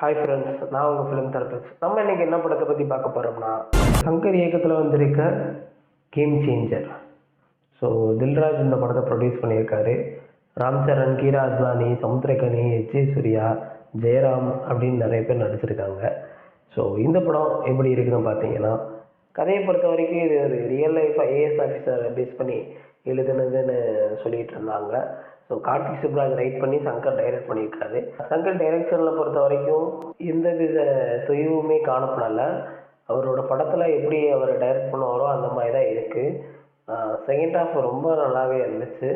Hi friends நான் உங்கள் film therapist நம்ம இன்னைக்கு என்ன படத்தை பற்றி பார்க்க போகிறோம்னா சங்கர் இயக்கத்தில் வந்திருக்க கேம் சேஞ்சர் ஸோ தில்ராஜ் இந்த படத்தை ப்ரொடியூஸ் பண்ணியிருக்காரு. ராம் சரண் கீரா அத்வானி சமுத்திரகனி எச் சூர்யா ஜெயராம் அப்படின்னு நிறைய பேர் நடிச்சிருக்காங்க. ஸோ இந்த படம் எப்படி இருக்குதுன்னு பார்த்தீங்கன்னா கதையை பொறுத்த வரைக்கும் இது ஒரு ரியல் லைஃப் ஐஏஎஸ் ஆஃபீஸரை பேஸ் பண்ணி எழுதுனதுன்னு சொல்லிட்டு இருந்தாங்க. ஸோ கார்த்திக் சுப்ராஜ் ரைட் பண்ணி சங்கர் டைரக்ட் பண்ணியிருக்காரு. சங்கர் டைரக்ஷனில் பொறுத்த வரைக்கும் எந்த வித தொய்வுமே காணப்படலை. அவரோட படத்தில் எப்படி அவர் டைரக்ட் பண்ணுவாரோ அந்த மாதிரி தான் இருக்குது செகண்ட் ஹாஃப் ரொம்ப நல்லாவே இருந்துச்சு.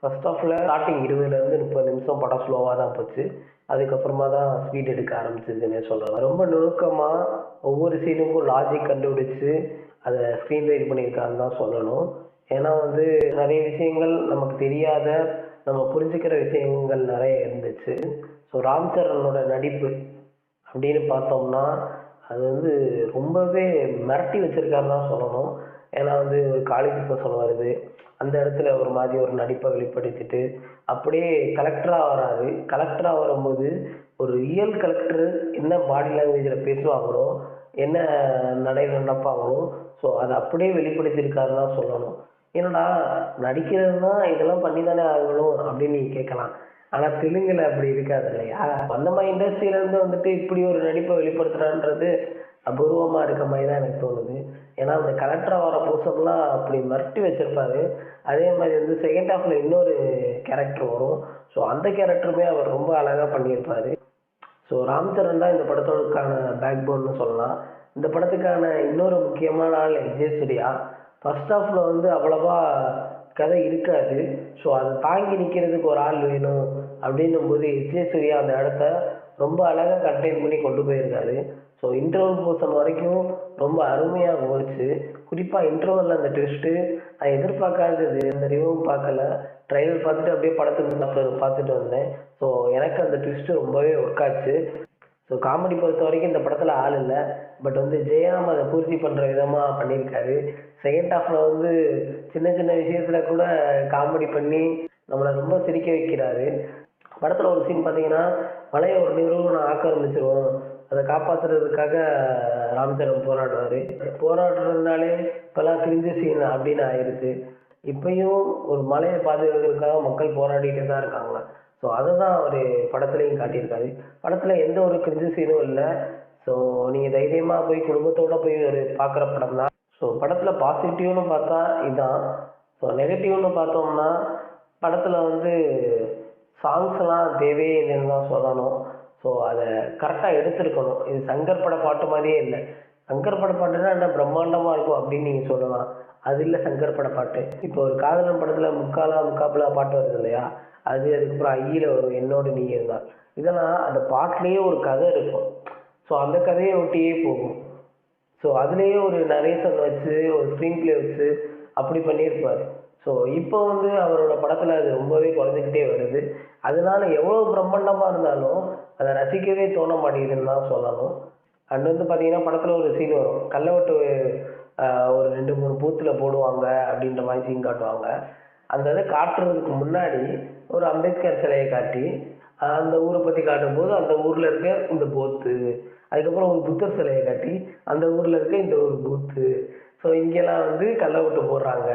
ஃபர்ஸ்ட் ஹாஃபில் ஸ்டார்டிங் இருபதுலேருந்து முப்பது நிமிஷம் படம் ஸ்லோவாக தான் போச்சு. அதுக்கப்புறமா தான் ஸ்பீட் எடுக்க ஆரம்பிச்சதுன்னே சொல்லலாம். ரொம்ப நுணுக்கமாக ஒவ்வொரு சீனுக்கும் லாஜிக் கண்டுபிடிச்சு அதை ஸ்க்ரீன் ரைட் பண்ணியிருக்காருன்னு தான் சொல்லணும். ஏன்னா வந்து நிறைய விஷயங்கள் நமக்கு தெரியாத நம்ம புரிஞ்சுக்கிற விஷயங்கள் நிறைய இருந்துச்சு. ஸோ ராம் சரணோட நடிப்பு அப்படின்னு பார்த்தோம்னா அது வந்து ரொம்பவே மிரட்டி வச்சிருக்காருன்னு தான் சொல்லணும். ஏன்னா வந்து ஒரு காலேஜ் பர்சன் வருது. அந்த இடத்துல ஒரு மாதிரி ஒரு நடிப்பை வெளிப்படுத்திட்டு அப்படியே கலெக்டராக வராது கலெக்டராக வரும்போது ஒரு ரியல் கலெக்டர் என்ன பாடி லாங்குவேஜில் பேசுவாங்களோ என்ன நடையில் நடப்பாங்களோ ஸோ அதை அப்படியே வெளிப்படுத்தியிருக்காருன்னு தான் சொல்லணும். என்னடா நடிக்கிறதுனா இதெல்லாம் பண்ணி தானே ஆகணும் அப்படின்னு நீங்கள் கேட்கலாம். ஆனால் தெலுங்குல அப்படி இருக்காது இல்லையா? அந்த மாதிரி இண்டஸ்ட்ரியிலேருந்து வந்துட்டு இப்படி ஒரு நடிப்பை வெளிப்படுத்துறான்றது அபூர்வமாக இருக்க மாதிரி தான் எனக்கு தோணுது. ஏன்னா அந்த கலெக்டராக வர பூசம்லாம் அப்படி மிரட்டி வச்சிருப்பாரு. அதே மாதிரி வந்து செகண்ட் ஹாஃபில் இன்னொரு கேரக்டர் வரும். ஸோ அந்த கேரக்டருமே அவர் ரொம்ப அழகாக பண்ணியிருப்பாரு. ஸோ ராம் சரண் தான் இந்த படத்தோடுக்கான பேக் போன்னு சொல்லலாம். இந்த படத்துக்கான இன்னொரு முக்கியமான ஆள் விஜய் சூர்யா. ஃபர்ஸ்ட் ஹாஃபில் வந்து அவ்வளோவா கதை இருக்காது. ஸோ அதை தாங்கி நிற்கிறதுக்கு ஒரு ஆள் வேணும் அப்படின்னும் போது விஜயசூர்யா அந்த இடத்த ரொம்ப அழகாக கண்டெயின் பண்ணி கொண்டு போயிருக்காரு. ஸோ இன்டர்வல் போர்ஷன் வரைக்கும் ரொம்ப அருமையாக போச்சு. குறிப்பாக இன்டர்வலில் அந்த ட்விஸ்ட்டு நான் எதிர்பார்க்காதது இந்த ரிவ்யூவும் பார்க்கல. ட்ரைலர் பார்த்துட்டு அப்படியே படத்துக்கு பார்த்துட்டு வந்தேன். ஸோ எனக்கு அந்த ட்விஸ்ட்டு ரொம்பவே ஒர்க் ஆச்சு. ஸோ காமெடி பொறுத்த வரைக்கும் இந்த படத்தில் ஆள் இல்லை. பட் வந்து ஜெயராம் அதை பூர்த்தி பண்ணுற விதமாக பண்ணியிருக்காரு செகண்ட் ஹாஃபில் வந்து சின்ன சின்ன விஷயத்தில் கூட காமெடி பண்ணி நம்மளை ரொம்ப சிரிக்க வைக்கிறாரு. படத்தில் ஒரு சீன் பார்த்தீங்கன்னா மலையை ஒரு நிறுவனம் ஆக்கிரமிச்சிருவோம் அதை காப்பாற்றுறதுக்காக ராம்சரண் போராடுவார். போராடுறதுனாலே இப்போலாம் கிழிஞ்ச சீன் அப்படின்னு ஆயிடுச்சு இப்பயும் ஒரு மலையை பாதுகாக்கிறதுக்காக மக்கள் போராடிட்டு தான் இருக்காங்க. ஸோ அதை தான் அவர் படத்துலையும் காட்டியிருக்காரு. படத்தில் எந்த ஒரு கிரிஞ்சு சீனும் இல்லை. ஸோ நீங்கள் தைரியமாக போய் குடும்பத்தோடு போய் ஒரு பார்க்குற படம் தான் ஸோ படத்தில் பாசிட்டிவ்னு பார்த்தா இதான். ஸோ நெகட்டிவ்னு பார்த்தோம்னா படத்தில் வந்து சாங்ஸ்லாம் தேவையே இல்லைன்னு தான் சொல்லணும். ஸோ அதை கரெக்டாக எடுத்திருக்கணும். இது சங்கர் பட பாட்டு மாதிரியே இல்லை. சங்கர் பட பாட்டுனா என்ன பிரம்மாண்டமாக இருக்கும் அப்படின்னு நீங்கள் சொல்லலாம். அது இல்லை சங்கர் பட பாட்டு. இப்போ ஒரு காதலன் படத்தில் முக்காலா முக்காப்பிலா பாட்டு வருது இல்லையா? அது அதுக்கப்புறம் ஐயில் வரும் என்னோட நீ இருந்தால். இதெல்லாம் அந்த பாட்டிலேயே ஒரு கதை இருக்கும். ஸோ அந்த கதையை ஒட்டியே போகும். ஸோ அதுலேயே ஒரு நரேஷன் வச்சு ஒரு ஸ்க்ரீன் பிளே வச்சு அப்படி பண்ணியிருப்பார். ஸோ இப்போ வந்து அவரோட படத்தில் அது ரொம்பவே குறைஞ்சிக்கிட்டே வருது. அதனால எவ்வளோ பிரம்மாண்டமாக இருந்தாலும் அதை ரசிக்கவே தோண மாட்டேங்குதுன்னு தான் சொல்லணும். அண்ட் வந்து பார்த்தீங்கன்னா படத்தில் ஒரு சீன் வரும். கள்ளவட்டு ஒரு ரெண்டு மூணு பூத்தில் போடுவாங்க அப்படின்ற மாதிரி சீன் காட்டுவாங்க. அந்த இதை காட்டுறதுக்கு முன்னாடி ஒரு அம்பேத்கர் சிலையை காட்டி அந்த ஊரை பற்றி காட்டும்போது அந்த ஊரில் இருக்க இந்த போத்து அதுக்கப்புறம் ஒரு புத்தர் சிலையை காட்டி அந்த ஊரில் இருக்க இந்த ஒரு பூத்து. ஸோ இங்கெல்லாம் வந்து கல்லை விட்டு போடுறாங்க.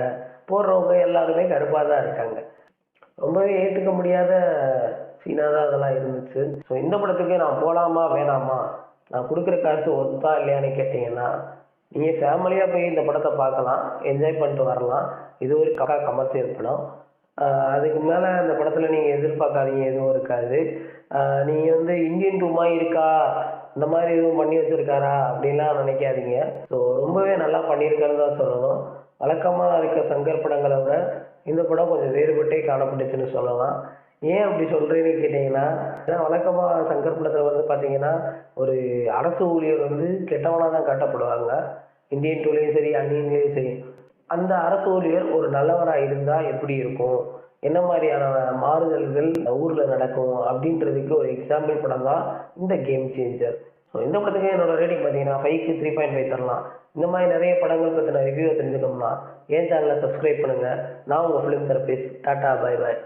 போடுறவங்க எல்லாருமே கருப்பாக தான் இருக்காங்க. ரொம்பவே ஏற்றுக்க முடியாத சீனாக தான் அதெல்லாம் இருந்துச்சு. ஸோ இந்த படத்துக்கு நான் போகலாமா வேணாமா? நான் கொடுக்குற காசு ஒத்தா இல்லையான்னு கேட்டிங்கன்னா நீங்கள் ஃபேமிலியாக போய் இந்த படத்தை பார்க்கலாம் என்ஜாய் பண்ணிட்டு வரலாம். இது ஒரு கக்கா கமர்ஷியல் படம். அதுக்கு மேலே அந்த படத்தில் நீங்கள் எதிர்பார்க்காதீங்க எதுவும் இருக்காது. நீங்கள் வந்து இந்தியன் டூமா இருக்கா? இந்த மாதிரி எதுவும் பண்ணி வச்சுருக்காரா? அப்படின்லாம் நினைக்காதீங்க. ஸோ ரொம்பவே நல்லா பண்ணியிருக்காரு தான் சொல்லணும். வழக்கமாக இருக்க சங்கர் படங்களை விட இந்த படம் கொஞ்சம் வேறுபட்டே காணப்பட்டுச்சுன்னு சொல்லலாம். ஏன் அப்படி சொல்கிறேன்னு கேட்டிங்கன்னா ஏன்னா வழக்கமாக சங்கர் படத்தில் வந்து பார்த்தீங்கன்னா ஒரு அரசு ஊழியர் வந்து கெட்டவனாக தான் காட்டப்படுவாங்க. இந்தியன் டூலேயும் சரி அந்நியன்லேயும் சரி. அந்த அரசு ஊழியர் ஒரு நல்லவராக இருந்தால் எப்படி இருக்கும்? என்ன மாதிரியான மாறுதல்கள் ஊரில் நடக்கும் அப்படின்றதுக்கு ஒரு எக்ஸாம்பிள் படம் தான் இந்த கேம் சேஞ்சர் ஸோ இந்த படத்துக்கு என்னோட ரேட்டிங் பார்த்தீங்கன்னா ஃபைவ்க்கு த்ரீ பாயிண்ட் ஃபைவ் தரலாம். இந்த மாதிரி நிறைய படங்கள் பற்றின ரிவ்யூவை தெரிஞ்சுக்கணும்னா என் சேனலை சப்ஸ்கிரைப் பண்ணுங்கள் நான் உங்கள் film therapist tata bye bye